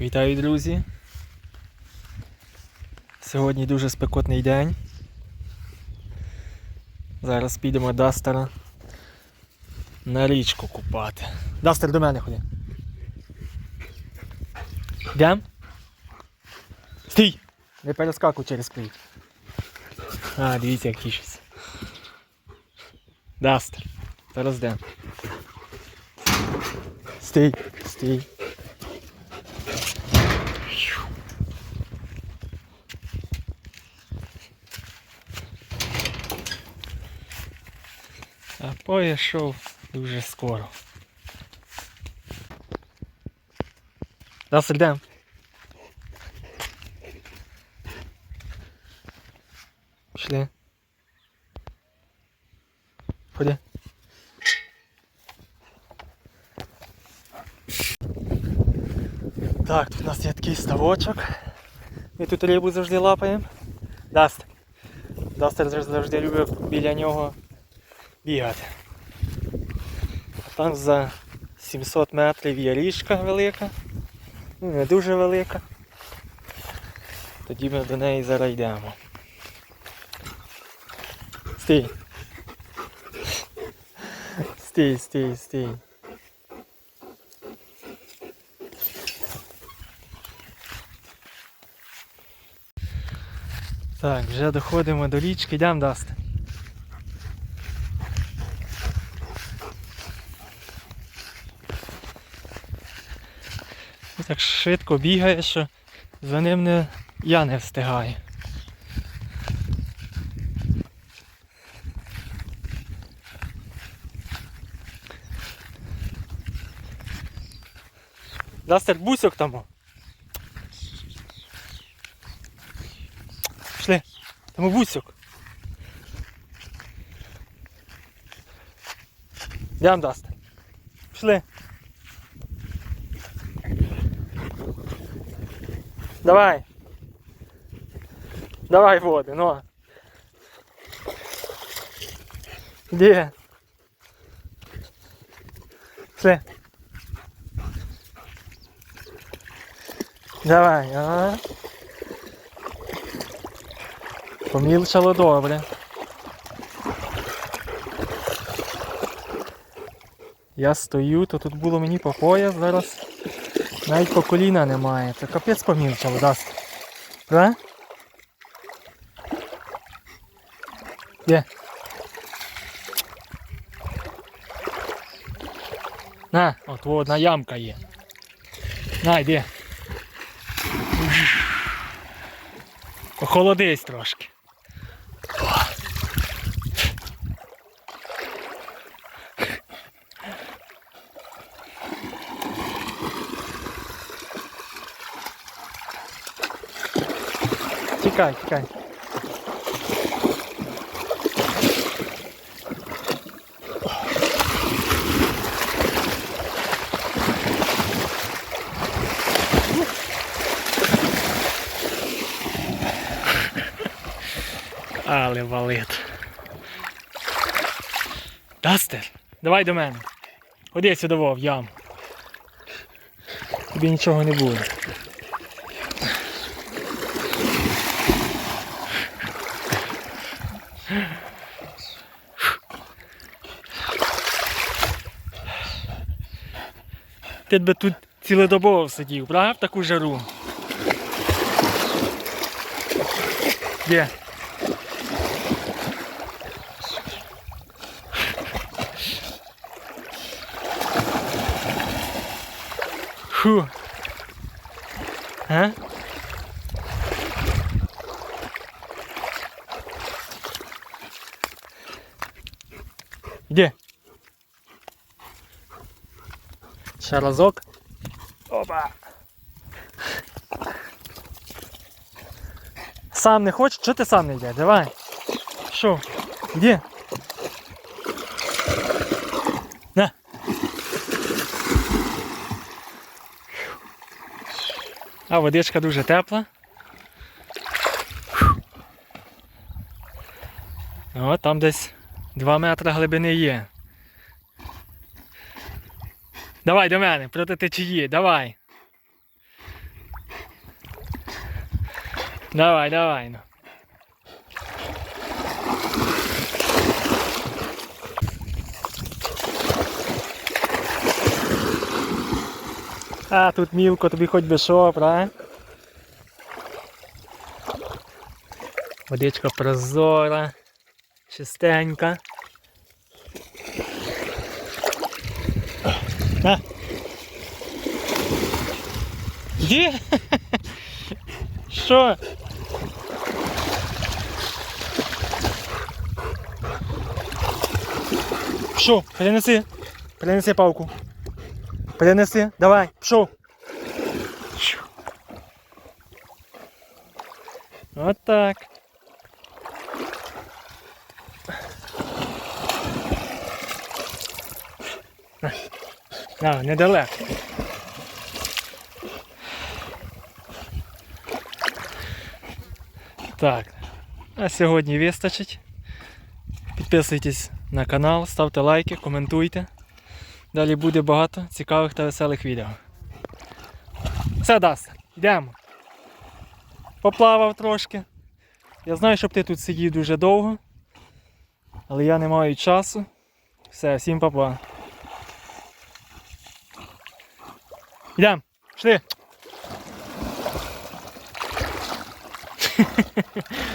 Вітаю, друзі. Сьогодні дуже спекотний день. Зараз підемо Дастера на річку купати. Дастер до мене ходи. Йдем? Стій! Не перескакуй через плід. А, дивіться, як тішиться. Дастер. Зараз йдем. Стій, стій. А поїзд дуже скоро. Нас йдемо. Пішли. Ходи. Так, тут у нас є такий ставочок. Ми тут рибу завжди лапаємо. Даст. Дастер завжди- любив біля нього бігати. А там за 700 метрів є річка велика. Ну, не дуже велика. Тоді ми до неї зараз йдемо. Стій. Стій, стій, стій. Так, вже доходимо до річки, йдемо даст. Так швидко бігає, що за ним не, я не встигаю. Дастер бусок там. Пішли. Там бусок. Йдемо, Дастер. Пішли. Давай. Давай води, ну. Де? Пішли. Давай, ага. Помілчало добре. Я стою, то тут було мені по пояс, зараз навіть по коліна немає. Це капець помілчало, дасть. Правда? Де? На, от одна ямка є. На, йди. Охолодись трошки. Тікай, тікай. Але валит. Дастер, давай до мене. Ходи сюди в яму. Тобі нічого не буде. Ти б тут цілодобово сидів, правда, в таку жару? Де? Фу. А? Де? Ще разок. Опа. Сам не хочеш? Чого ти сам не йдеш? Давай. Що? Де? На. А водичка дуже тепла. О, там десь 2 метри глибини є. Давай до мене, проти течії, давай. Давай, давай. Ну. А, тут мілко, тобі хоч би що, правильно? Водичка прозора, чистенька. На. Іди. Що? Пішов, перенеси. Перенеси палку. Перенеси. Давай, пішов. Щу. От так. А, недалеко. Так. А сьогодні вистачить. Підписуйтесь на канал, ставте лайки, коментуйте. Далі буде багато цікавих та веселих відео. Все дасть. Йдемо. Поплавав трошки. Я знаю, щоб ти тут сидів дуже довго. Але я не маю часу. Все, всім папа. Йдемо, пішли.